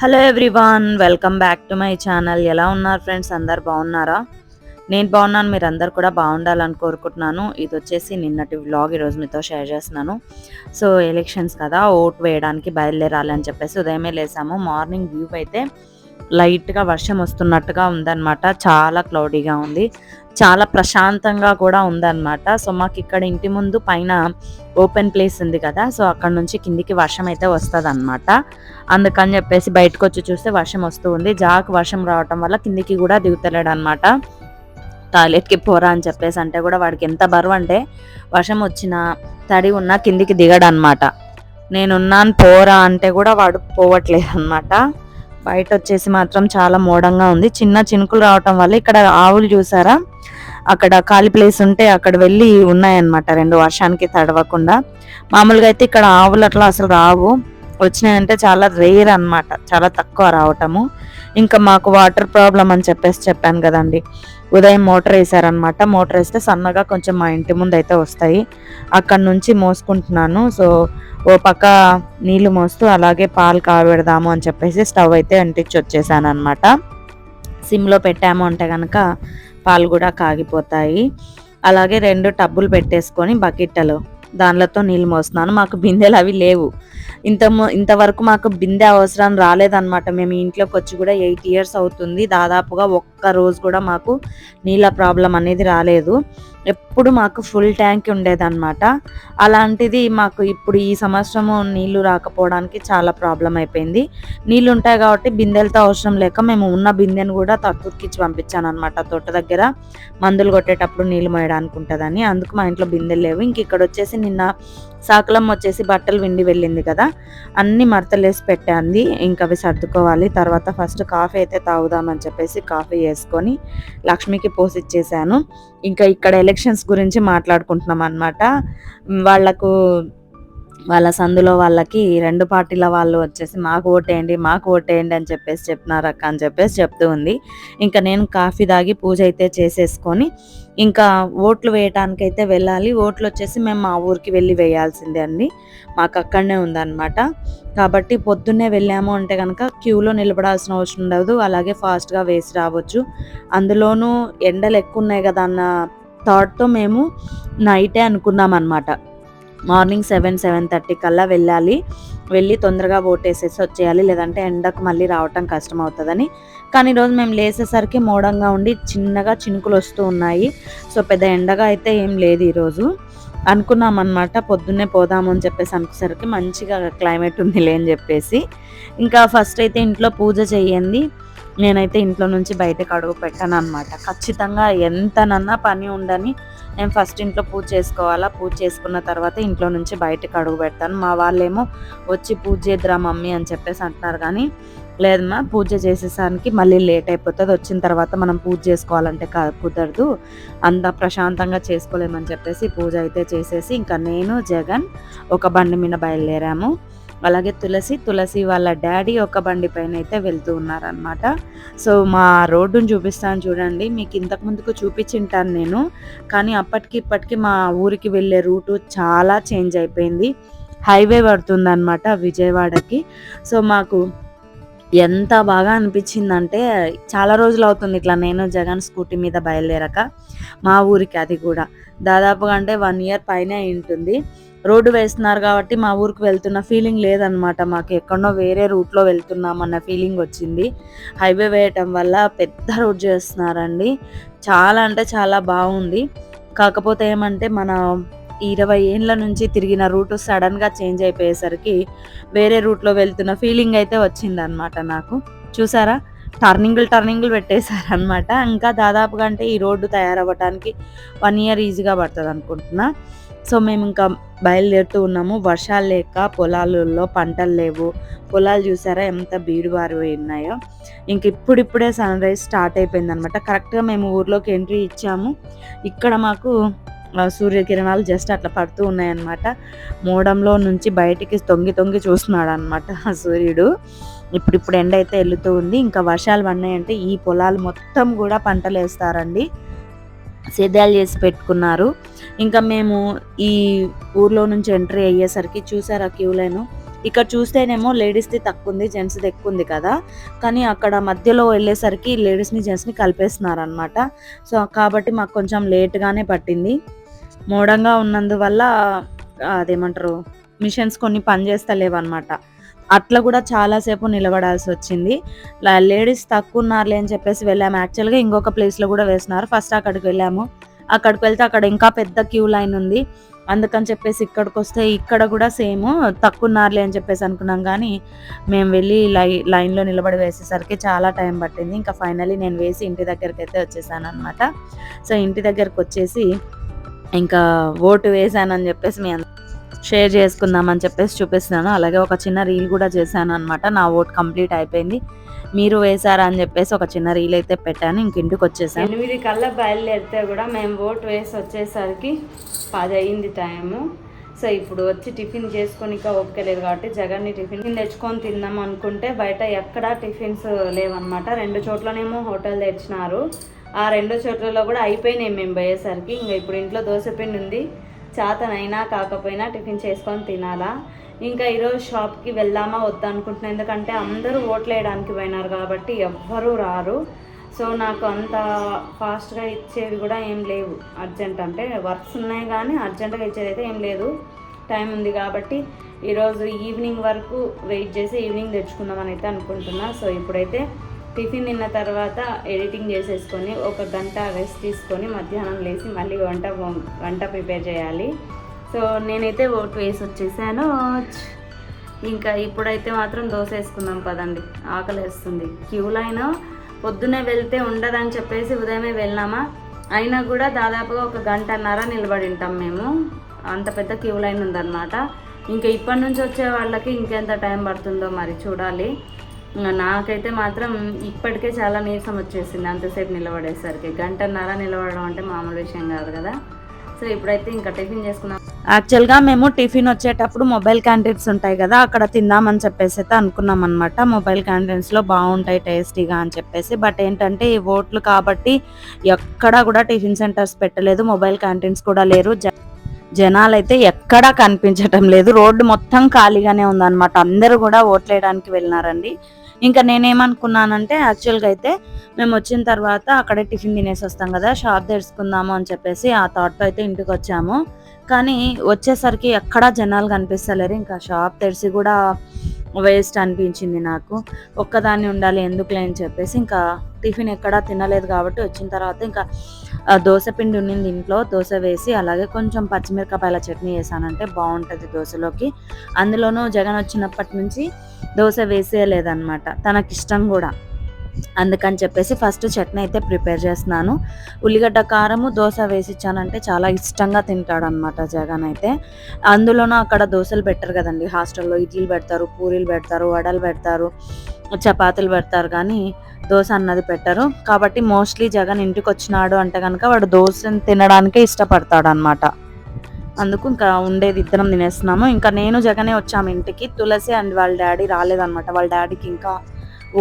Hello everyone welcome back to my channel ఎలా ఉన్నారు friends అందరు బాగున్నారా? నేను బాగున్నాను మీరు అందరు కూడా బాగుండాలని కోరుకుంటున్నాను. ఇది వచ్చేసి నిన్నటి వ్లాగ్ ఈరోజు మీతో షేర్ చేస్తున్నాను. సో ఎలక్షన్స్ కదా ఓట్ వేయడానికి బయలుదేరాలి అని చెప్పేసి ఉదయమే లేసాము. మార్నింగ్ వ్యూ అయితే లైట్గా వర్షం వస్తున్నట్టుగా ఉందన్నమాట. చాలా క్లౌడీగా ఉంది. చాలా ప్రశాంతంగా కూడా ఉందన్నమాట. సో మాకు ఇక్కడ ఇంటి ముందు పైన ఓపెన్ ప్లేస్ ఉంది కదా సో అక్కడ నుంచి కిందికి వర్షం అయితే వస్తుంది అనమాట అందుకని చెప్పేసి బయటకు వచ్చి చూస్తే వర్షం వస్తూ ఉంది. జాకు వర్షం రావటం వల్ల కిందికి కూడా దిగుతలేడు అనమాట టాయిలెట్కి పోరా అని చెప్పేసి అంటే కూడా వాడికి ఎంత బరువు అంటే వర్షం వచ్చిన తడి ఉన్నా కిందికి దిగడు అనమాట నేనున్నాను పోరా అంటే కూడా వాడు పోవట్లేదు అనమాట బయట వచ్చేసి మాత్రం చాలా మోడంగా ఉంది. చిన్న చినుకులు రావటం వల్ల ఇక్కడ ఆవులు చూసారా? అక్కడ ఖాళీ ప్లేస్ ఉంటే అక్కడ వెళ్ళి ఉన్నాయన్నమాట. రెండు వర్షానికి తడవకుండా. మామూలుగా అయితే ఇక్కడ ఆవులు అట్లా అసలు రావు. వచ్చినాయంటే చాలా రేర్ అన్నమాట. చాలా తక్కువ రావటము. ఇంకా మాకు వాటర్ ప్రాబ్లం అని చెప్పేసి చెప్పాను కదండి. ఉదయం మోటార్ వేసారనమాట మోటార్ వేస్తే సన్నగా కొంచెం మా ఇంటి ముందు అయితే వస్తాయి. అక్కడ నుంచి మోసుకుంటున్నాను. సో ఓ పక్క నీళ్ళు మోస్తూ అలాగే పాలు కాగబెడదాము అని చెప్పేసి స్టవ్ అయితే అంటించి వచ్చేసాను అనమాట సిమ్లో పెట్టాము అంటే కనుక పాలు కూడా కాగిపోతాయి. అలాగే రెండు టబ్బులు పెట్టేసుకొని బకెట్టలు దానిలతో నీళ్ళు మోస్తున్నాను. మాకు బిందెలు అవి లేవు. ఇంత ఇంతవరకు మాకు బిందె అవసరం రాలేదన్నమాట. మేము ఇంట్లోకి వచ్చి కూడా ఎయిట్ ఇయర్స్ అవుతుంది. దాదాపుగా ఒక్క రోజు కూడా మాకు నీళ్ళ ప్రాబ్లం అనేది రాలేదు. అప్పుడు మాకు ఫుల్ ట్యాంక్ ఉండేదన్నమాట. అలాంటిది మాకు ఇప్పుడు ఈ సంవత్సరము నీళ్ళు రాకపోవడానికి చాలా ప్రాబ్లం అయిపోయింది. నీళ్ళు ఉంటాయి కాబట్టి బిందెలతో అవసరం లేక మేము ఉన్న బిందెను కూడా తక్కువకిచ్చి పంపించాను అనమాట తోట దగ్గర మందులు కొట్టేటప్పుడు నీళ్ళు మోయడానికి ఉంటుందని. అందుకు మా ఇంట్లో బిందెలు లేవు. ఇంక ఇక్కడ వచ్చేసి నిన్న సాకులం వచ్చేసి బట్టలు విండి వెళ్ళింది కదా. అన్ని మడతలేసి పెట్టాంది. ఇంకా అవి సర్దుకోవాలి. తర్వాత ఫస్ట్ కాఫీ అయితే తాగుదామని చెప్పేసి కాఫీ వేసుకొని లక్ష్మికి పోసి ఇచ్చేసాను. ఇంకా ఇక్కడ ఎలక్షన్స్ గురించి మాట్లాడుకుంటున్నాం అనమాట వాళ్ళకు వాళ్ళ సందులో వాళ్ళకి రెండు పార్టీల వాళ్ళు వచ్చేసి మాకు ఓటేయండి మాకు ఓటేయండి అని చెప్పేసి చెప్తున్నారు అక్క అని చెప్పేసి చెప్తూ ఉంది. ఇంకా నేను కాఫీ తాగి పూజ అయితే చేసేసుకొని ఇంకా ఓట్లు వేయటానికైతే వెళ్ళాలి. ఓట్లు వచ్చేసి మేము మా ఊరికి వెళ్ళి వేయాల్సిందే అండి. మాకు అక్కడనే ఉందన్నమాట. కాబట్టి పొద్దున్నే వెళ్ళాము అంటే కనుక క్యూలో నిలబడాల్సిన అవసరం ఉండదు. అలాగే ఫాస్ట్గా వేసి రావచ్చు. అందులోనూ ఎండలు ఎక్కువ ఉన్నాయి కదా అన్న థాట్తో మేము నైటే అనుకున్నాం అనమాట మార్నింగ్ సెవెన్ సెవెన్ థర్టీ కల్లా వెళ్ళాలి. వెళ్ళి తొందరగా ఓటేసేసి వచ్చేయాలి. లేదంటే ఎండకు మళ్ళీ రావటం కష్టం అవుతుందని కానీ ఈరోజు మేము లేసేసరికి మోడంగా ఉండి చిన్నగా చినుకులు వస్తూ ఉన్నాయి. సో పెద్ద ఎండగా అయితే ఏం లేదు ఈరోజు. అనుకున్నాం అనమాట పొద్దున్నే పోదాము అని చెప్పేసి అనుకునేసరికి మంచిగా క్లైమేట్ ఉంది లేని చెప్పేసి. ఇంకా ఫస్ట్ అయితే ఇంట్లో పూజ చేయండి. నేనైతే ఇంట్లో నుంచి బయటకు అడుగు పెట్టాను అనమాట ఖచ్చితంగా ఎంతనన్నా పని ఉండని నేను ఫస్ట్ ఇంట్లో పూజ చేసుకోవాలా? పూజ చేసుకున్న తర్వాత ఇంట్లో నుంచి బయటకు అడుగు పెడతాను. మా వాళ్ళేమో వచ్చి పూజ చేద్దురా మమ్మీ అని చెప్పేసి అంటున్నారు కానీ లేదమ్మా పూజ చేసేసానికి మళ్ళీ లేట్ అయిపోతుంది. వచ్చిన తర్వాత మనం పూజ చేసుకోవాలంటే కుదరదు. అంత ప్రశాంతంగా చేసుకోలేమని చెప్పేసి పూజ అయితే చేసేసి ఇంకా నేను జగన్ ఒక బండి మీద బయలుదేరాము. అలాగే తులసి తులసి వాళ్ళ డాడీ ఒక బండి పైన అయితే వెళ్తూ ఉన్నారనమాట సో మా రోడ్డును చూపిస్తాను చూడండి. మీకు ఇంతకు ముందుకు చూపించింటాను నేను. కానీ అప్పటికి ఇప్పటికి మా ఊరికి వెళ్ళే రూటు చాలా చేంజ్ అయిపోయింది. హైవే పడుతుంది అనమాట విజయవాడకి. సో మాకు ఎంత బాగా అనిపించిందంటే చాలా రోజులు అవుతుంది ఇట్లా నేను జగన్ స్కూటీ మీద బయలుదేరక. మా ఊరికి అది కూడా. దాదాపుగా అంటే వన్ ఇయర్ పైన ఉంటుంది. రోడ్డు వేస్తున్నారు కాబట్టి మా ఊరికి వెళ్తున్న ఫీలింగ్ లేదనమాట మాకు ఎక్కడో వేరే రూట్లో వెళ్తున్నాం అన్న ఫీలింగ్ వచ్చింది. హైవే వేయటం వల్ల పెద్ద రోడ్ చేస్తున్నారండి. చాలా అంటే చాలా బాగుంది. కాకపోతే ఏమంటే మన ఇరవై ఏండ్ల నుంచి తిరిగిన రూట్ సడన్గా చేంజ్ అయిపోయేసరికి వేరే రూట్లో వెళ్తున్న ఫీలింగ్ అయితే వచ్చిందనమాట నాకు. చూసారా? టర్నింగులు టర్నింగులు పెట్టేశారనమాట ఇంకా దాదాపుగా అంటే ఈ రోడ్డు తయారవ్వడానికి వన్ ఇయర్ ఈజీగా పడుతుంది అనుకుంటున్నా. సో మేము ఇంకా బయలుదేరుతూ ఉన్నాము. వర్షాలు లేక పొలాలలో పంటలు లేవు. పొలాలు చూసారా ఎంత బీడు బారిపోయి ఉన్నాయో ఇంక ఇప్పుడిప్పుడే సన్ రైజ్ స్టార్ట్ అయిపోయింది అనమాట కరెక్ట్గా మేము ఊర్లోకి ఎంట్రీ ఇచ్చాము. ఇక్కడ మాకు సూర్యకిరణాలు జస్ట్ అట్లా పడుతూ ఉన్నాయన్నమాట. మోడంలో నుంచి బయటికి తొంగి తొంగి చూస్తున్నాడు అనమాట సూర్యుడు. ఇప్పుడు ఇప్పుడు ఎండ అయితే వెళ్తూ ఉంది. ఇంకా వర్షాలు పడినాయంటే ఈ పొలాలు మొత్తం కూడా పంటలు వేస్తారండి సేద్యాలు చేసి పెట్టుకున్నారు. ఇంకా మేము ఈ ఊర్లో నుంచి ఎంట్రీ అయ్యేసరికి చూసారా క్యూ లైన్? ఇక్కడ చూస్తేనేమో లేడీస్ది తక్కువ ఉంది జెంట్స్ది ఎక్కువ ఉంది కదా. కానీ అక్కడ మధ్యలో వెళ్ళేసరికి లేడీస్ని జెంట్స్ని కలిపేస్తున్నారనమాట సో కాబట్టి మాకు కొంచెం లేట్గానే పట్టింది. మోడంగా ఉన్నందువల్ల అదేమంటారు మిషన్స్ కొన్ని పనిచేస్తలేవన్నమాట అట్లా కూడా చాలాసేపు నిలబడాల్సి వచ్చింది. లేడీస్ తక్కువ ఉన్నారులే అని చెప్పేసి వెళ్ళాము. యాక్చువల్గా ఇంకొక ప్లేస్లో కూడా వేస్తున్నారు. ఫస్ట్ అక్కడికి వెళ్ళాము. అక్కడికి వెళ్తే అక్కడ ఇంకా పెద్ద క్యూ లైన్ ఉంది. అందుకని చెప్పేసి ఇక్కడికి వస్తే ఇక్కడ కూడా సేమ్ తక్కువన్నారులే అని చెప్పేసి అనుకున్నాం. కానీ మేము వెళ్ళి లై లైన్లో నిలబడి వేసేసరికి చాలా టైం పట్టింది. ఇంకా ఫైనలీ నేను వేసి ఇంటి దగ్గరికి అయితే వచ్చేసాను అనమాట సో ఇంటి దగ్గరకు వచ్చేసి ఇంకా ఓటు వేసానని చెప్పేసి మీ షేర్ చేసుకుందామని చెప్పేసి చూపిస్తున్నాను. అలాగే ఒక చిన్న రీల్ కూడా చేశాను అనమాట నా ఓట్ కంప్లీట్ అయిపోయింది. మీరు వేశారా అని చెప్పేసి ఒక చిన్న రీల్ అయితే పెట్టాను. ఇంక ఇంటికి వచ్చేసాను ఎనిమిది కల్లా బయలుదేరితే కూడా మేము ఓటు వేసి వచ్చేసరికి పది అయింది టైము సో ఇప్పుడు వచ్చి టిఫిన్ చేసుకొని ఓపిక లేదు కాబట్టి జగన్ని టిఫిన్ తెచ్చుకొని తిందాం అనుకుంటే బయట ఎక్కడా టిఫిన్స్ లేవన్నమాట. రెండు చోట్లనేమో హోటల్ తెచ్చినారు. ఆ రెండు చోట్లలో కూడా అయిపోయినాయి మేము పోయేసరికి. ఇంకా ఇప్పుడు ఇంట్లో దోశ పిండి ఉంది. చేతనైనా కాకపోయినా టిఫిన్ చేసుకొని తినాలా. ఇంకా ఈరోజు షాప్కి వెళ్దామా వద్దా అనుకుంటున్నాను ఎందుకంటే అందరూ ఓట్లు వేయడానికి పోయినారు కాబట్టి ఎవ్వరూ రారు. సో నాకు అంత ఫాస్ట్గా ఇచ్చేవి కూడా ఏం లేవు. అర్జెంట్ అంటే వర్క్స్ ఉన్నాయి కానీ అర్జెంటుగా ఇచ్చేది అయితే ఏం లేదు. టైం ఉంది కాబట్టి ఈరోజు ఈవినింగ్ వరకు వెయిట్ చేసి ఈవినింగ్ తెచ్చుకుందామని అయితే అనుకుంటున్నా. సో ఇప్పుడైతే టిఫిన్ తిన్న తర్వాత ఎడిటింగ్ చేసేసుకొని ఒక గంట రెస్ట్ తీసుకొని మధ్యాహ్నం లేచి మళ్ళీ వంట వంట ప్రిపేర్ చేయాలి. సో నేనైతే ఓట్ వేసి వచ్చేసాను. ఇంకా ఇప్పుడైతే మాత్రం దోశ వేసుకుందాం పదండి. ఆకలి వేస్తుంది. క్యూ లైన్ పొద్దునే వెళ్తే ఉండదని చెప్పేసి ఉదయమే వెళ్ళామా? అయినా కూడా దాదాపుగా ఒక గంటన్నర నిలబడి ఉంటాం మేము. అంత పెద్ద క్యూ లైన్ ఉందన్నమాట. ఇంకా ఇప్పటి నుంచి వచ్చే వాళ్ళకి ఇంకెంత టైం పడుతుందో మరి చూడాలి. నాకైతే మాత్రం ఇప్పటికే చాలా నీరసం వచ్చేసింది అంతసేపు నిలబడేసరికి. గంటన్నర నిలబడడం అంటే మామూలు విషయం కాదు కదా. సో ఇప్పుడైతే ఇంకా టిఫిన్ చేసుకున్నాం యాక్చువల్గా మేము టిఫిన్ వచ్చేటప్పుడు మొబైల్ క్యాంటీన్స్ ఉంటాయి కదా అక్కడ తిందామని చెప్పేసి అయితే అనుకున్నాం అనమాట మొబైల్ క్యాంటీన్స్లో బాగుంటాయి టేస్టీగా అని చెప్పేసి. బట్ ఏంటంటే ఈ ఓట్లు కాబట్టి ఎక్కడా కూడా టిఫిన్ సెంటర్స్ పెట్టలేదు మొబైల్ క్యాంటీన్స్ కూడా లేరు. జనాలు అయితే ఎక్కడా కనిపించటం లేదు. రోడ్డు మొత్తం ఖాళీగానే ఉందన్నమాట. అందరూ కూడా ఓట్లేయడానికి వెళ్ళినారండి. ఇంకా నేనేమనుకున్నానంటే యాక్చువల్గా అయితే మేము వచ్చిన తర్వాత అక్కడే టిఫిన్ తినేసి వస్తాం కదా షాప్ తెరుచుకుందాము అని చెప్పేసి ఆ థాట్తో అయితే ఇంటికి వచ్చాము కానీ వచ్చేసరికి ఎక్కడా జనాలు కనిపిస్తలేరు ఇంకా షాప్ తెరిచి కూడా వేస్ట్ అనిపించింది నాకు. ఒక్కదాన్ని ఉండాలి ఎందుకులే అని చెప్పేసి ఇంకా టిఫిన్ ఎక్కడా తినలేదు కాబట్టి వచ్చిన తర్వాత ఇంకా దోశ పిండి ఉన్నింది ఇంట్లో దోశ వేసి అలాగే కొంచెం పచ్చిమిరపకాయల చట్నీ వేసానంటే బాగుంటుంది దోశలోకి. అందులోనూ జగన్ వచ్చినప్పటి నుంచి దోశ వేసేయలేదన్నమాట. తనకిష్టం కూడా. అందుకని చెప్పేసి ఫస్ట్ చట్నీ అయితే ప్రిపేర్ చేస్తున్నాను. ఉల్లిగడ్డ కారము దోశ వేసి ఇచ్చానంటే చాలా ఇష్టంగా తింటాడు అనమాట జగన్ అయితే. అందులోనూ అక్కడ దోశలు పెట్టరు కదండి. హాస్టల్లో ఇడ్లీలు పెడతారు పూరీలు పెడతారు వడలు పెడతారు చపాతీలు పెడతారు కానీ దోశ అన్నది పెట్టరు. కాబట్టి మోస్ట్లీ జగన్ ఇంటికి వచ్చినాడు అంటే కనుక వాడు దోశను తినడానికే ఇష్టపడతాడు అనమాట అందుకు ఇంకా ఉండేది ఇద్దరం తినేస్తున్నాము. ఇంకా నేను జగనే వచ్చాము ఇంటికి. తులసి అండ్ వాళ్ళ డాడీ రాలేదనమాట వాళ్ళ డాడీకి ఇంకా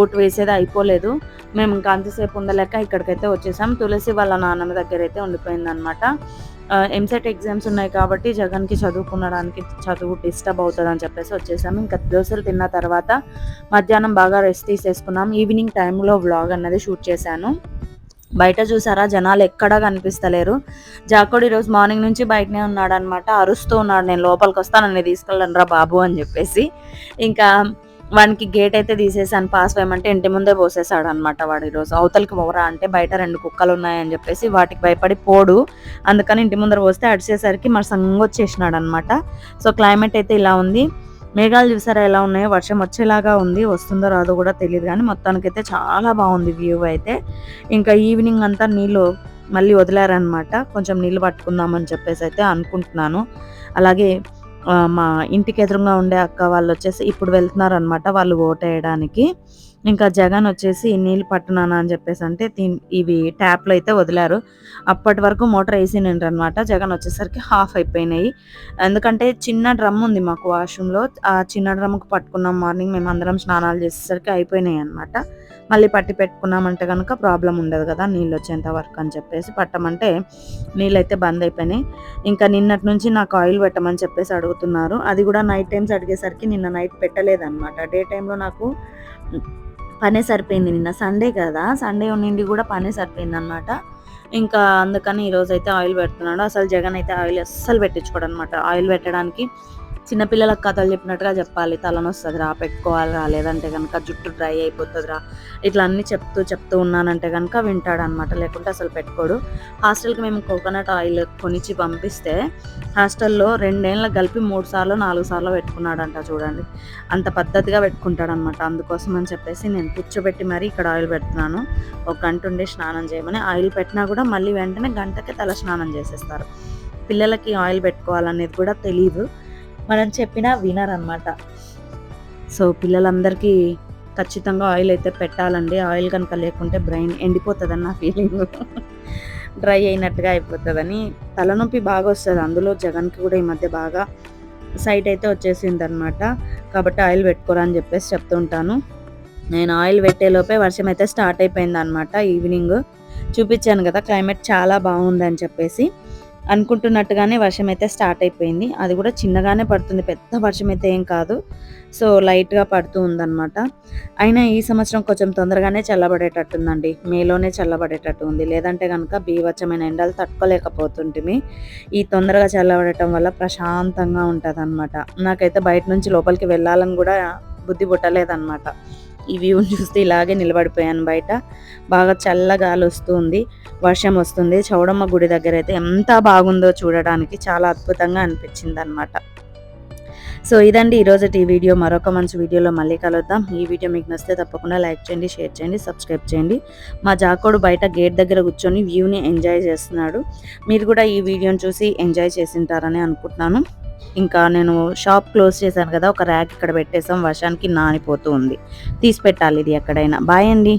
ఓటు వేసేది అయిపోలేదు. మేము ఇంకా అంతసేపు ఉండలేక ఇక్కడికైతే వచ్చేసాం. తులసి వాళ్ళ నాన్నమ్మ దగ్గర అయితే ఉండిపోయిందనమాట ఎంసెట్ ఎగ్జామ్స్ ఉన్నాయి కాబట్టి జగన్కి చదువుకునడానికి చదువు డిస్టర్బ్ అవుతుంది అని చెప్పేసి వచ్చేసాము ఇంకా దోశలు తిన్న తర్వాత మధ్యాహ్నం బాగా రెస్ట్ తీసేసుకున్నాం. ఈవినింగ్ టైంలో వ్లాగ్ అన్నది షూట్ చేశాను. బయట చూసారా? జనాలు ఎక్కడా కనిపిస్తలేరు. జాకోడి ఈరోజు మార్నింగ్ నుంచి బయటనే ఉన్నాడు అనమాట అరుస్తూ ఉన్నాడు. నేను లోపలికి వస్తాను నన్ను తీసుకెళ్ళండి రా బాబు అని చెప్పేసి. ఇంకా వానికి గేట్ అయితే తీసేసాను. పాస్ వేయమంటే ఇంటి ముందే పోసేసాడు అనమాట వాడు ఈరోజు. అవతలకి పోరా అంటే బయట రెండు కుక్కలు ఉన్నాయని చెప్పేసి వాటికి భయపడి పోడు. అందుకని ఇంటి ముందర పోస్తే అడిచేసరికి మరి సంగ వచ్చేసినాడు అనమాట సో క్లైమేట్ అయితే ఇలా ఉంది. మేఘాలు చూసారా ఎలా ఉన్నాయో? వర్షం వచ్చేలాగా ఉంది. వస్తుందో రాదో కూడా తెలియదు కానీ మొత్తానికైతే చాలా బాగుంది వ్యూ అయితే. ఇంకా ఈవినింగ్ అంతా నీళ్ళు మళ్ళీ వదిలారనమాట కొంచెం నీళ్ళు పట్టుకుందామని చెప్పేసి అయితే అనుకుంటున్నాను. అలాగే మా ఇంటికి ఎదురుగా ఉండే అక్క వాళ్ళు వచ్చేసి ఇప్పుడు వెళ్తున్నారు అనమాట వాళ్ళు ఓటేయడానికి ఇంకా జగన్ వచ్చేసి నీళ్ళు పట్టునానా అని చెప్పేసి అంటే ఇవి ట్యాప్లు అయితే వదిలారు. అప్పటి వరకు మోటార్ వేసినండ్రు అనమాట జగన్ వచ్చేసరికి హాఫ్ అయిపోయినాయి. ఎందుకంటే చిన్న డ్రమ్ ఉంది మాకు వాష్రూమ్లో. ఆ చిన్న డ్రమ్కి పట్టుకున్నాం మార్నింగ్. మేము అందరం స్నానాలు చేసేసరికి అయిపోయినాయి అనమాట మళ్ళీ పట్టి పెట్టుకున్నామంటే కనుక ప్రాబ్లం ఉండదు కదా నీళ్ళు వచ్చేంత వరకు అని చెప్పేసి పట్టమంటే నీళ్ళు అయితే బంద్ అయిపోయినాయి. ఇంకా నిన్నటి నుంచి నాకు ఆయిల్ పెట్టమని చెప్పేసి అడుగుతున్నారు. అది కూడా నైట్ టైమ్స్ అడిగేసరికి నిన్న నైట్ పెట్టలేదన్నమాట. డే టైంలో నాకు పనే సరిపోయింది నిన్న. సండే కదా సండే ఉండి కూడా పనే సరిపోయింది అనమాట ఇంకా అందుకని ఈరోజు అయితే ఆయిల్ పెడుతున్నాడు. అసలు జగన్ అయితే ఆయిల్ అస్సలు పెట్టించుకోడు అనమాట ఆయిల్ పెట్టడానికి చిన్నపిల్లలకు కథలు చెప్పినట్టుగా చెప్పాలి. తలనొస్తుంది రా పెట్టుకోవాలి రా లేదంటే కనుక జుట్టు డ్రై అయిపోతుంది రా ఇట్లా అన్నీ చెప్తూ చెప్తూ ఉన్నానంటే కనుక వింటాడు అనమాట లేకుంటే అసలు పెట్టుకోడు. హాస్టల్కి మేము కోకోనట్ ఆయిల్ కొనిచ్చి పంపిస్తే హాస్టల్లో రెండేళ్ళ కలిపి మూడు సార్లు నాలుగు సార్లు పెట్టుకున్నాడంట చూడండి. అంత పద్ధతిగా పెట్టుకుంటాడు అనమాట అందుకోసం అని చెప్పేసి నేను కూర్చోబెట్టి మరీ ఇక్కడ ఆయిల్ పెడుతున్నాను. ఒక గంట ఉండి స్నానం చేయమని ఆయిల్ పెట్టినా కూడా మళ్ళీ వెంటనే గంటకే తల స్నానం చేసేస్తారు. పిల్లలకి ఆయిల్ పెట్టుకోవాలనేది కూడా తెలియదు మనం చెప్పినా వినరనమాట సో పిల్లలందరికీ ఖచ్చితంగా ఆయిల్ అయితే పెట్టాలండి. ఆయిల్ కనుక లేకుంటే బ్రెయిన్ ఎండిపోతుందని నా ఫీలింగ్. డ్రై అయినట్టుగా అయిపోతుందని తలనొప్పి బాగా వస్తుంది. అందులో జగన్కి కూడా ఈ మధ్య బాగా సైట్ అయితే వచ్చేసింది అనమాట కాబట్టి ఆయిల్ పెట్టుకోరని చెప్పేసి చెప్తుంటాను. నేను ఆయిల్ పెట్టేలోపే వర్షం అయితే స్టార్ట్ అయిపోయింది అనమాట ఈవినింగ్. చూపించాను కదా క్లైమేట్ చాలా బాగుంది అని చెప్పేసి. అనుకుంటున్నట్టుగానే వర్షం అయితే స్టార్ట్ అయిపోయింది. అది కూడా చిన్నగానే పడుతుంది. పెద్ద వర్షం అయితే ఏం కాదు. సో లైట్గా పడుతూ ఉందన్నమాట. అయినా ఈ సంవత్సరం కొంచెం తొందరగానే చల్లబడేటట్టుందండి. మేలోనే చల్లబడేటట్టు ఉంది. లేదంటే కనుక బీవచ్చమైన ఎండలు తట్టుకోలేకపోతుంటిమి. ఈ తొందరగా చల్లబడటం వల్ల ప్రశాంతంగా ఉంటుంది నాకైతే బయట నుంచి లోపలికి వెళ్ళాలని కూడా బుద్ధి పుట్టలేదన్నమాట. ఈ వ్యూని చూస్తే ఇలాగే నిలబడిపోయాను బయట. బాగా చల్ల గాలి వస్తుంది వర్షం వస్తుంది. చౌడమ్మ గుడి దగ్గర అయితే ఎంత బాగుందో చూడడానికి చాలా అద్భుతంగా అనిపించింది అనమాట సో ఇదండి ఈరోజు ఈ వీడియో. మరొక మంచి వీడియోలో మళ్ళీ కలుద్దాం. ఈ వీడియో మీకు నచ్చితే తప్పకుండా లైక్ చేయండి షేర్ చేయండి సబ్స్క్రైబ్ చేయండి. మా జాకోడు బయట గేట్ దగ్గర కూర్చొని వ్యూని ఎంజాయ్ చేస్తున్నాడు. మీరు కూడా ఈ వీడియోని చూసి ఎంజాయ్ చేసింటారని అనుకుంటున్నాను. ఇంకా నేను షాప్ క్లోజ్ చేశాను కదా ఒక ర్యాక్ ఇక్కడ పెట్టేసాం వర్షానికి నానిపోతూ ఉంది. తీసి పెట్టాలి ఇది ఎక్కడైనా. బాయ్ అండి.